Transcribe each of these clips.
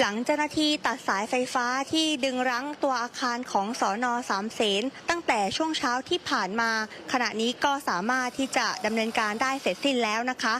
หลังเจ้าหน้าที่ตัดสายไฟฟ้าที่ดึงรั้งตัวอาคารของสอนอสามเสนตั้งแต่ช่วงเช้าที่ผ่านมา ขณะนี้ก็สามารถที่จะดำเนินการได้เสร็จสิ้นแล้วนะคะ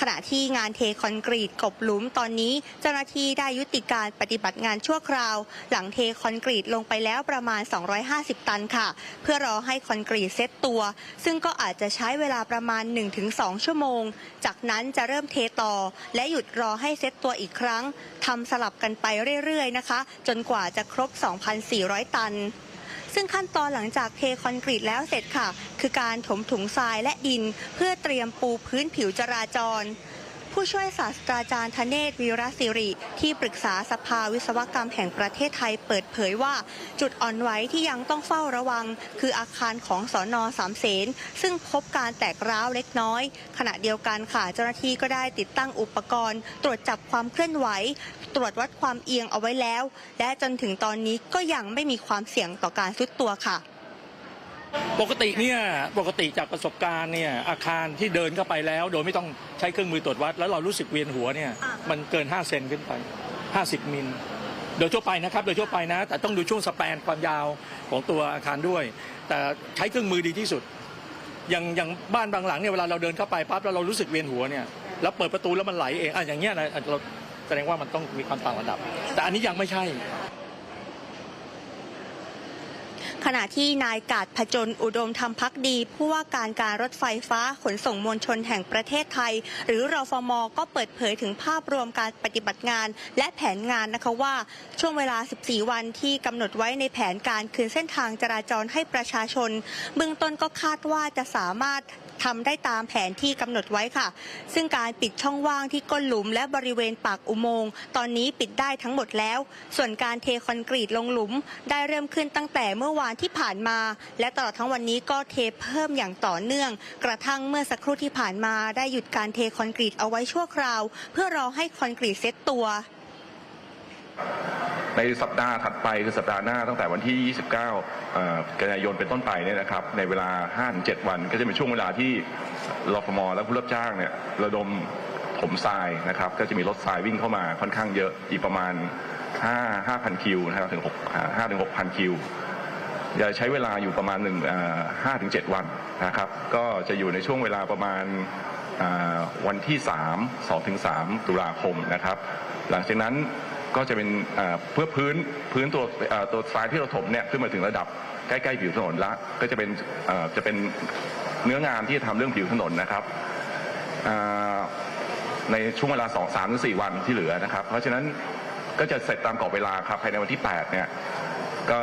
ขณะที่งานเทคอนกรีตกบหลุมตอนนี้เจ้าหน้าที่ได้ยุติการปฏิบัติงานชั่วคราว หลังเทคอนกรีตลงไปแล้วประมาณ 250 ตันค่ะ เพื่อรอให้คอนกรีตเซตตัว ซึ่งก็อาจจะใช้เวลาประมาณ 1-2 ชั่วโมง จากนั้นจะเริ่มเทต่อ และหยุดรอให้เซตตัวอีกครั้งทำสลับกันไปเรื่อยๆนะคะ จนกว่าจะครบ 2,400 ตัน ซึ่งขั้นตอนหลังจากเทคอนกรีตแล้วเสร็จค่ะ คือการถมถุงทรายและดิน เพื่อเตรียมปูพื้นผิวจราจร ผู้ช่วยศาสตราจารย์ธเนศวีรศิริ ที่ปรึกษาสภาวิศวกรรมแห่งประเทศไทยเปิดเผยว่า จุดอ่อนไหวที่ยังต้องเฝ้าระวัง คืออาคารของสอนอสามเสนซึ่งพบการแตกร้าวเล็กน้อย ขณะเดียวกันค่ะเจ้าหน้าที่ก็ได้ติดตั้งอุปกรณ์ ตรวจจับความเคลื่อนไหว ตรวจวัดความเอียงเอาไว้แล้ว และจนถึงตอนนี้ก็ยังไม่มีความเสี่ยงต่อการซุดตัวค่ะ ปกติเนี่ยปกติจากประสบการณ์เนี่ยอาคารที่เดินเข้าไปแล้ว โดยไม่ต้องใช้เครื่องมือตรวจวัด แล้วเรารู้สึกเวียนหัวเนี่ยอ่ามันเกิน 5 เซนขึ้นไป 50 มิล โดยทั่วไปนะครับโดยทั่วไปนะ แต่ต้องดูช่วงสแปนความยาวของตัวอาคารด้วย แต่ใช้เครื่องมือดีที่สุด อย่างอย่างบ้านบางหลังเนี่ยเวลาเราเดินเข้าไปปั๊บแล้วเรารู้สึกเวียนหัวเนี่ยแล้วเปิดประตูแล้วมันไหลเองอะอย่างเงี้ยนะอะเราแสดงว่ามันต้องมีความต่างระดับ แต่อันนี้ยังไม่ใช่ ขณะที่นายกาดผจญอุดมธรรมพักดี ผู้ว่าการการรถไฟฟ้าขนส่งมวลชนแห่งประเทศไทย หรือรอฟมก็เปิดเผยถึงภาพรวมการปฏิบัติงาน และแผนงานนะคะว่าช่วงเวลา 14 วันที่กำหนดไว้ในแผนการคืนเส้นทางจราจรให้ประชาชน เบื้องต้นก็คาดว่าจะสามารถ ทำได้ตามแผนที่กำหนดไว้ค่ะ ซึ่งการปิดช่องว่างที่ก้นหลุมและบริเวณปากอุโมงค์ตอนนี้ปิดได้ทั้งหมดแล้ว ส่วนการเทคอนกรีตลงหลุม ได้เริ่มขึ้นตั้งแต่เมื่อวานที่ผ่านมา และตลอดทั้งวันนี้ก็เทเพิ่มอย่างต่อเนื่อง กระทั่งเมื่อสักครู่ที่ผ่านมาได้หยุดการเทคอนกรีตเอาไว้ชั่วคราว เพื่อรอให้คอนกรีตเซ็ตตัว ในสัปดาห์ถัดไปคือสัปดาห์หน้าตั้งแต่วันที่ 29 กันยายนเป็นต้นไปเนี่ยนะครับในเวลา 5-7 วันก็จะเป็นช่วงเวลาที่รฟมและผู้รับจ้างเนี่ยระดมถมทรายนะครับก็จะมีรถทรายวิ่งเข้ามาค่อนข้างเยอะอีกประมาณ 5 5,000 คิวนะครับถึง6 5ถึง6,000 คิวจะใช้เวลาอยู่ประมาณหนึ่งห้าถึงเจ็ดวันนะครับก็จะอยู่ในช่วงเวลาประมาณวันที่สามสองถึงสามตุลาคมนะครับ หลังจากนั้น ก็จะเป็นเพื่อพื้นพื้นตัวตัวทรายที่เราถมเนี่ยขึ้นมาถึงระดับใกล้ๆผิวถนนละ ก็จะเป็นจะเป็นเนื้องานที่จะทำเรื่องผิวถนนนะครับในช่วงเวลาสองสามถึงสี่วันที่เหลือนะครับ เพราะฉะนั้นก็จะเสร็จตามกรอบเวลาครับภายในวันที่แปดเนี่ยก็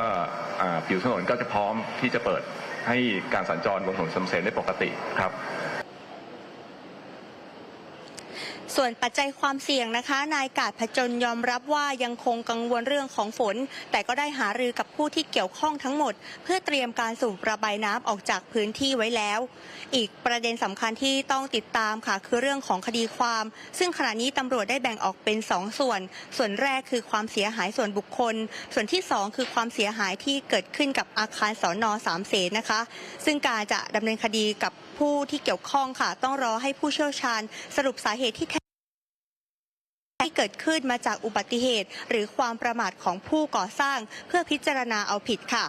ผิวถนนก็จะพร้อมที่จะเปิดให้การสัญจรบนถนนสำเสนได้ปกติครับ ส่วนปัจจัยความเสี่ยงนะคะ นายกาดผจญยอมรับว่ายังคงกังวลเรื่องของฝน แต่ก็ได้หารือกับผู้ที่เกี่ยวข้องทั้งหมด เพื่อเตรียมการสูบระบายน้ำออกจากพื้นที่ไว้แล้ว อีกประเด็นสำคัญที่ต้องติดตามค่ะ คือเรื่องของคดีความ ซึ่งขณะนี้ตำรวจได้แบ่งออกเป็น 2 ส่วน ส่วนแรกคือความเสียหายส่วนบุคคล ส่วนที่ 2 คือความเสียหายที่เกิดขึ้นกับอาคารสอนอสามเสนนะคะ ซึ่งการจะดำเนินคดีกับ ผู้ที่เกี่ยวข้องค่ะ ต้องรอให้ผู้เชี่ยวชาญ สรุปสาเหตุที่แท้ที่เกิดขึ้นมาจากอุบัติเหตุ หรือความประมาทของผู้ก่อสร้างเพื่อพิจารณาเอาผิดค่ะ